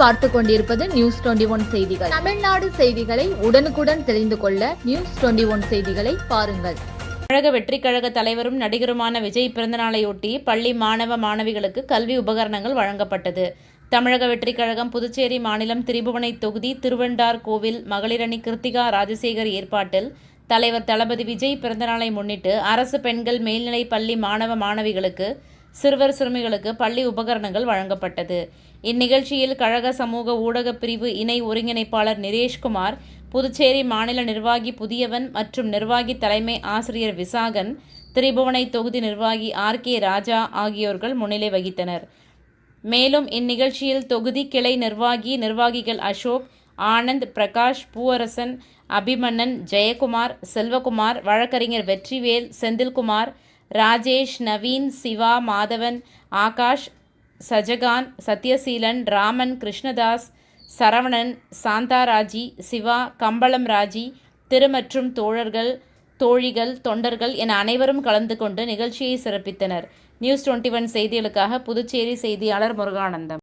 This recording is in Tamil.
பார்த்து கொண்டிருப்பது நியூஸ் டுவெண்டி ஒன் செய்திகள். தமிழ்நாடு செய்திகளை உடனுக்குடன் தெரிந்து கொள்ள நியூஸ் டுவெண்டி ஒன் செய்திகளை பாருங்கள். தமிழக வெற்றிக்கழக தலைவரும் நடிகருமான விஜய் பிறந்தநாளையொட்டி பள்ளி மாணவ மாணவிகளுக்கு கல்வி உபகரணங்கள் வழங்கப்பட்டது. தமிழக வெற்றிக்கழகம் புதுச்சேரி மாநிலம் திரிபுவனை தொகுதி திருவண்டார் கோவில் மகளிரணி கிருத்திகா ராஜசேகர் ஏற்பாட்டில் தலைவர் தளபதி விஜய் பிறந்தநாளை முன்னிட்டு அரசு பெண்கள் மேல்நிலைப் பள்ளி மாணவ மாணவிகளுக்கு சிறுவர் சிறுமிகளுக்கு பள்ளி உபகரணங்கள் வழங்கப்பட்டது. இந்நிகழ்ச்சியில் கழக சமூக ஊடகப் பிரிவு இணை ஒருங்கிணைப்பாளர் நிரேஷ்குமார் புதுச்சேரி மாநில நிர்வாகி புதியவன் மற்றும் நிர்வாகி தலைமை ஆசிரியர் விசாகன் திரிபுவனை தொகுதி நிர்வாகி ஆர். கே. ராஜா ஆகியோர்கள் முன்னிலை வகித்தனர். மேலும் இந்நிகழ்ச்சியில் தொகுதி கிளை நிர்வாகி நிர்வாகிகள் அசோக் ஆனந்த் பிரகாஷ் பூவரசன் அபிமன்னன் ஜெயக்குமார் செல்வகுமார் வழக்கறிஞர் வெற்றிவேல் செந்தில்குமார் ராஜேஷ் நவீன் சிவா மாதவன் ஆகாஷ் சஜகான் சத்யசீலன் ராமன் கிருஷ்ணதாஸ் சரவணன் சாந்தாராஜி சிவா கம்பளம் ராஜி திருமற்றும் தோழர்கள் தோழிகள் தொண்டர்கள் என அனைவரும் கலந்து கொண்டு நிகழ்ச்சியை சிறப்பித்தனர். நியூஸ் டுவெண்ட்டி ஒன் செய்திகளுக்காக புதுச்சேரி செய்தியாளர் முருகானந்தம்.